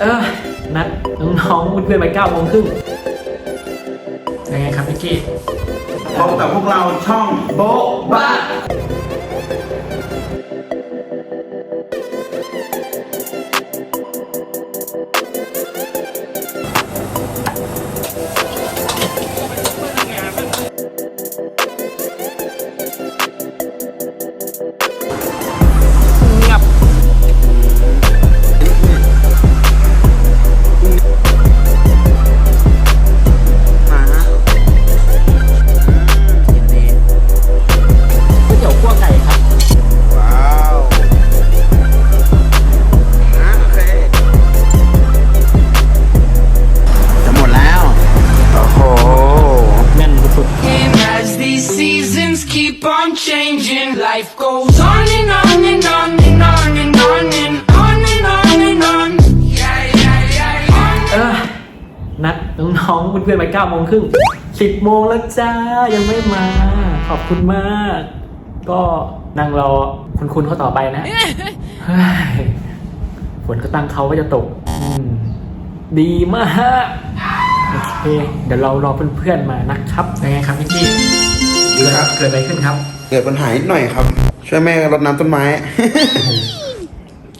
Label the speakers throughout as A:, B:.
A: เออ นัดน้องๆเพื่อนๆไปเก้าโมงครึ่งยังไงครับพี่กี้
B: พบกับพวกเราช่องโบ๊ะบ้า
A: เพื่อนๆไปเก้าโมงครึ่งสิบโมงแล้วจ้ายังไม่มา ขอบคุณมาก ก็นั่งรอคุณคุณเขาต่อไปนะเฮ้ยฝนก็ตั้งเขาว่าจะตกอืมดีมากโอเคเดี๋ยวเรารอเพื่อนๆมานะครับยังไงครับพี่กี้
B: ดีครับ
A: เกิดอะไรขึ้นครับ
B: เกิดปัญหานิดหน่อยครับ ช่วยแม่รดน้ำต้นไม้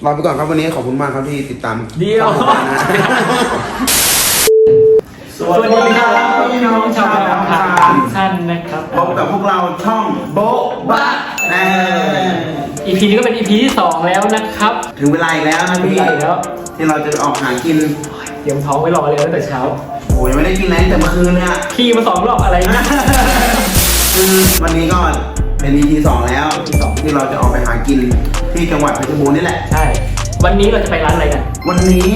B: รอไปก่อนครับวันนี้ขอบคุณมากครับที่ติดตาม
A: เดียว
B: นะ
A: สวัสดีครับพี่น้องชาวดาวคาทุกท่านนะครับ
B: พบกับพวกเราช่องโบ๊ะบ้าเออ
A: อีพีนี้ก็เป็นอีพีที่สองแล้วนะครับ
B: ถึงเวลาอีกแล้วนะ
A: ถึง
B: พี่
A: เวลาอีกแล้ว
B: ที่เราจะออกหากิน
A: เตรียมท้องไว้รอเลยตั้งแต่เช้า
B: โอ้ยไม่ได้กินอะไรตั้งแต่เมื่อคืนเลยอะ
A: พี่มาสองรอบอะไรนะ
B: คือวันนี้ก็เป็น EP สองแล้ว
A: EP สอง
B: ที่เราจะออกไปหากินที่จังหวัดเพชรบูรณ์นี่แหละ
A: ใช่ วันนี้เราจะไปร้านอะไรกัน
B: วันนี้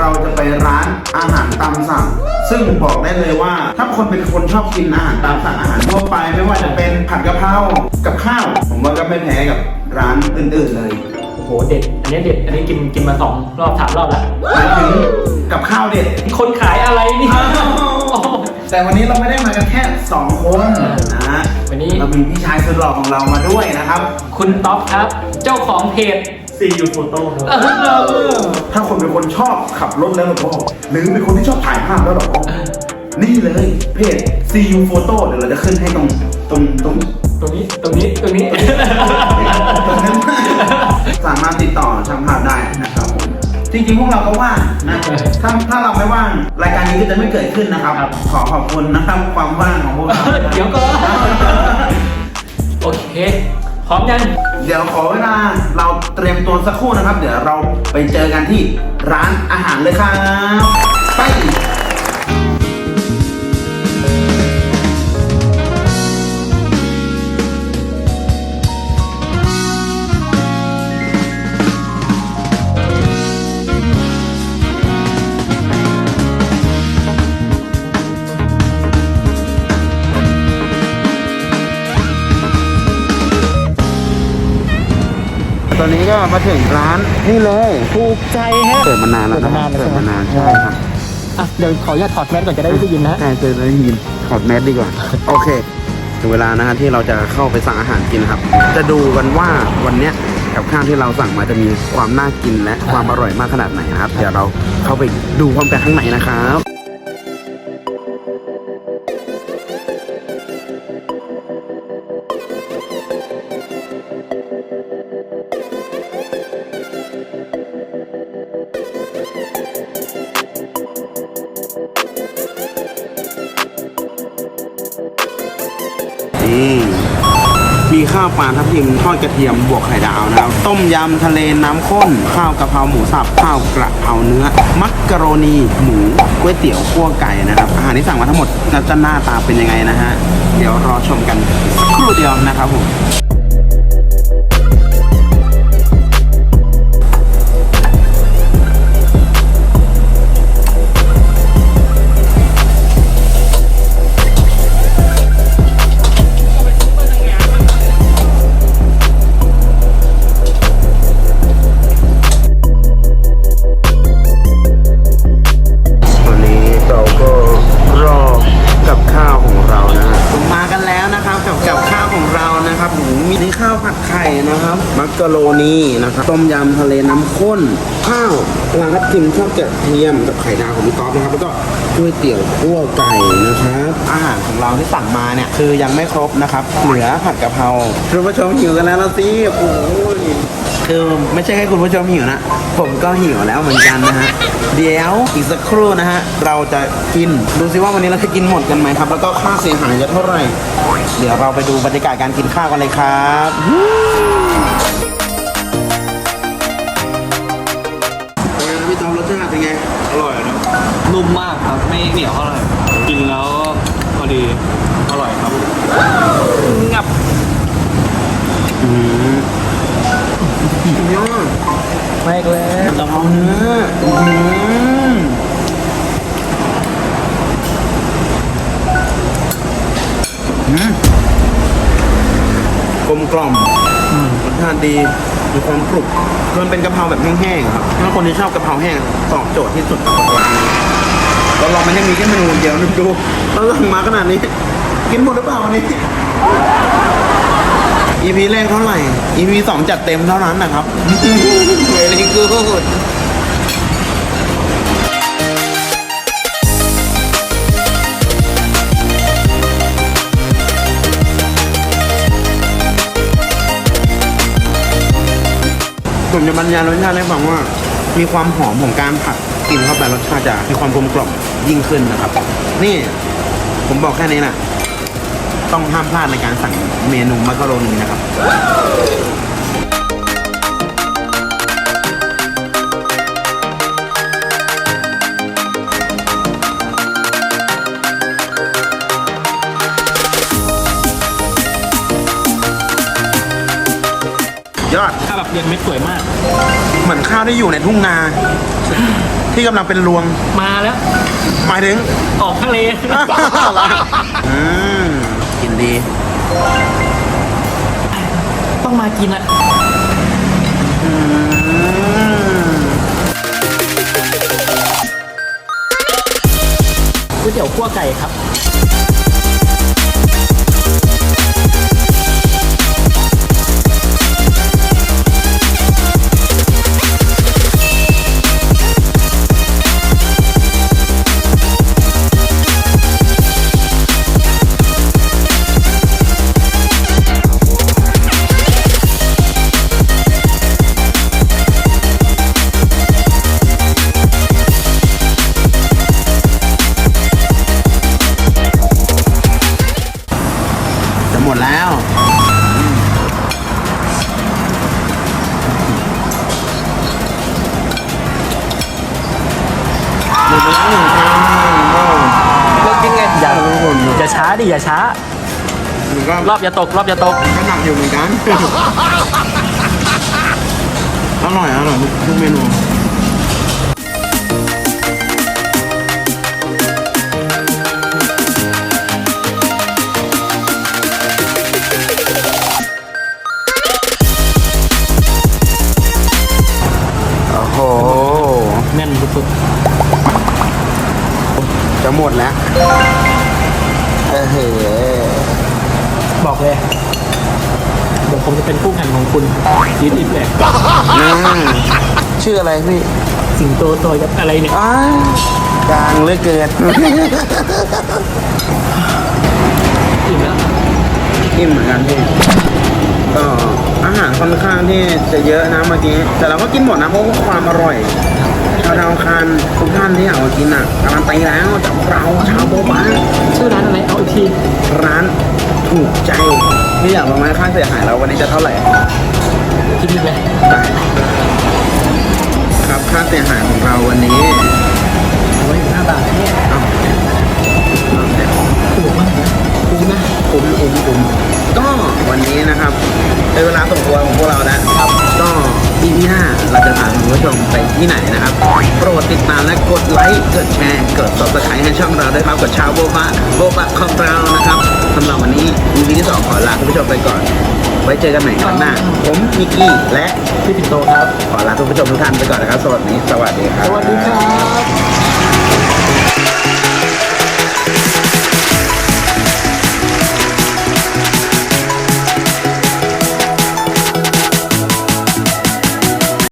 B: เราจะไปร้านอาหารตามสั่ง ซึ่งบอกได้เลยว่า ถ้าคนเป็นคนชอบกินอาหารตามสั่งอาหารทั่วไป ไม่ว่าจะเป็นผัดกะเพรากับข้าว ผมว่าก็ไม่แพ้กับร้านอื่นๆเลย
A: โอ้โหเด็ด อันนี้เด็ด อันนี้กินกินมาสองรอบสามรอบแล้ว
B: หมายถึงกับข้าวเด็ด
A: คนขายอะไรนี่
B: แต่วันนี้เราไม่ได้มากันแค่ 2 คนนะฮะ
A: วันนี้
B: เรามีพี่ชายสุดหล่อของเรามาด้วยนะครับ
A: คุณต๊อปครับ เจ้าของเพจ
B: ซียูโฟโต้
A: เออ
B: ถ้าคนเป็นคนช อบขับรถแล้วก็หรือเป็นคนที่ชอบถ่ายภาพแล้วหรอนี่เลยเพจ CU Photo เดี๋ยวเราจะขึ้นให้ตรงตรงตรง
A: ตรงนี้ตรงนี้ตรงนี้
B: ตรงนั้นสามารถติดต่อช่างภาพได้นะครับผมจริงๆพวกเราก็ว่างนะถ้าถ้าเราไม่ว่างรายการนี้ก็จะไม่เกิดขึ้นนะครับ
A: ครับ
B: ขอขอบคุณนะครับความว่างของพวกเรา
A: เดี๋ยวก่อนโอเค พร้อมยัง
B: เดี๋ยวขอเวลาเราเตรียมตัวสักครู่นะครับ เดี๋ยวเราไปเจอกันที่ร้านอาหารเลยครับ ไป ตอนนี้ก็มาถึงร้านนี่เลย
A: ถูกใจฮะ
B: เปิดมานานแล้วนะ
A: เปิดมานานแล้ว
B: เปิดมานาน
A: ใช่
B: ใช่
A: ไหม
B: ครับ
A: อะเดี๋ยวขออนุญาตถอดแมสก่อนจะได้ได้ยินนะ
B: ใช่เจอได้ยินถอดแมสดีกว่า โอเคถึงเวลานะฮะที่เราจะเข้าไปสั่งอาหารกินครับ จะดูกันว่าวันเนี้ยกับข้าวที่เราสั่งมาจะมีความน่ากินและความอร่อยมากขนาดไหนนะครับ เดี๋ยวเราเข้าไปดูพร้อมกันข้างในนะครับ มีข้าวปลาทับทิมทอดกระเทียมบวกไข่ดาวนะครับ ต้มยำทะเลน้ำข้น ข้าวกะเพราหมูสับ ข้าวกระเพราเนื้อ มักกะโรนีหมูก๋วยเตี๋ยวขั่วไก่นะครับ อาหารที่สั่งมาทั้งหมดจะหน้าตาเป็นยังไงนะฮะ เดี๋ยวรอชมกันสักครู่เดียวนะครับผม นะครับมักกะโรนีนะครับต้มยำทะเลน้ำข้น ข้าวปลาทับทิมทอดกระเทียมกับไข่ดาวของพี่ก๊อฟนะครับแล้วก็ก๋วยเตี๋ยวคั่วไก่นะครับอาหารของเราที่สั่งมาเนี่ยคือยังไม่ครบนะครับ เหลือผัดกะเพราคุณผู้ชมหิวกันแล้วละสิโอ้ยคือไม่ใช่แค่คุณผู้ชมหิวนะ ผมก็หิวแล้วเหมือนกันนะฮะเดี๋ยวอีกสักครู่นะฮะเราจะกินดูซิว่าวันนี้เราจะกินหมดกันไหมครับ แล้วก็ค่าเสียหายจะเท่าไหร่ เดี๋ยวเราไปดูบรรยากาศการกินข้าวกันเลยครับ ไง อร่
C: อยนะนุ่มมากครับ ไม่เหนียวเท่าไหร่กินแล้วพอดี อร่อยครับ
A: งับ
B: อืมยอด
A: ไม่อีกแล้ว
B: กะเพราเนื้ออื้อหืออืมกลมกล่อมรสชาติดี มีความกรุบคือมันเป็นกะเพราแบบแห้งๆครับถ้าคนที่ชอบกะเพราแห้งตอบโจทย์ที่สุดของร้านนี้แล้วเราไม่ได้มีแค่เมนูเดียวนึกดูเราสั่งมาขนาดนี้ กินหมดหรือเปล่าวันนี้ EP แรกเท่าไหร่ EP สองจัดเต็มเท่านั้นนะครับ Very good ผมจะบรรยายรสชาติให้ฟังว่า มีความหอมของการผัดกินเข้าไปรสชาติจะมีความกลมกล่อมยิ่งขึ้นนะครับ นี่ผมบอกแค่นี้นะต้องห้ามพลาดในการสั่งเมนูมักกะโรนีนะครับ ยอด
A: ถ้าแบบเรียงเม็ดสวยมาก
B: เหมือนข้าวที่อยู่ในทุ่งนา ที่กำลังเป็นรวง
A: มาแล้ว
B: หมายถึง
A: ออกทะเล
B: อืมกินดี
A: ต้องมากินอะ
B: อืม
A: ก๋วยเตี๋ยวคั่วไก่ครับ
B: ดิอ
A: ย่าช้า
B: มันก็
A: รอบอย่าตก รอบอย่าตก
B: ก็หนักอยู่เหมือนกัน อร่อยอร่อยทุกเมนู โอ้โห
A: แน่นสุด
B: จะหมดแล้วออเหอ
A: ๆบอกเลย เดี๋ยวผม จะเป็นคู่แข่งของคุณยืดอิดเลย
B: อืมชื่ออะไรพี่
A: สิงโตตัวยับอะไรเนี่ย
B: อ้าวกลางเหลือเกิน
A: อิ่มแล้ว
B: อิ่มเหมือนกันพี่ก็อาหารค่อนข้างที่จะเยอะนะเมื่อกี้ แต่เราก็กินหมดนะเพราะว่าความอร่อยชาวดาวอังคารทุกท่านที่อยากมากินอะการันตีแล้วจากเราชาวโบบา
A: ชื่อร้านอะไรเอาอีกที
B: ร้าน ถูกใจพี่อยากรู้ไหมค่าเสียหายเราวันนี้จะเท่าไหร่
A: คิดดีเลย
B: ได้ครับค่าเสียหายของเราวันนี้
A: เอาไว้ห้าบาทเนี่ย
B: เอ้าเอาเดี๋ยว
A: ถูกมากถูกนะ
B: คุ้มคุ้มคุ้มก็วันนี้นะครับเป็นเวลาสมควร ชมไปที่ไหนนะครับ โปรดติดตามและกดไลค์กดแชร์กด subscribe ให้ช่องเราด้วยครับกับชาวโบบะโบบะของเรานะครับสำหรับวันนี้ EP ที่สองขอลาคุณผู้ชมไปก่อน ไว้เจอกันใหม่ครั้งหน้า ผมมิกกี้และ
A: พี่ปิ่นโตครับ
B: ขอลาคุณผู้ชมทุกท่านไปก่อนนะครับ สวัสดีสวัสดีครับ
A: สวัสดีครับ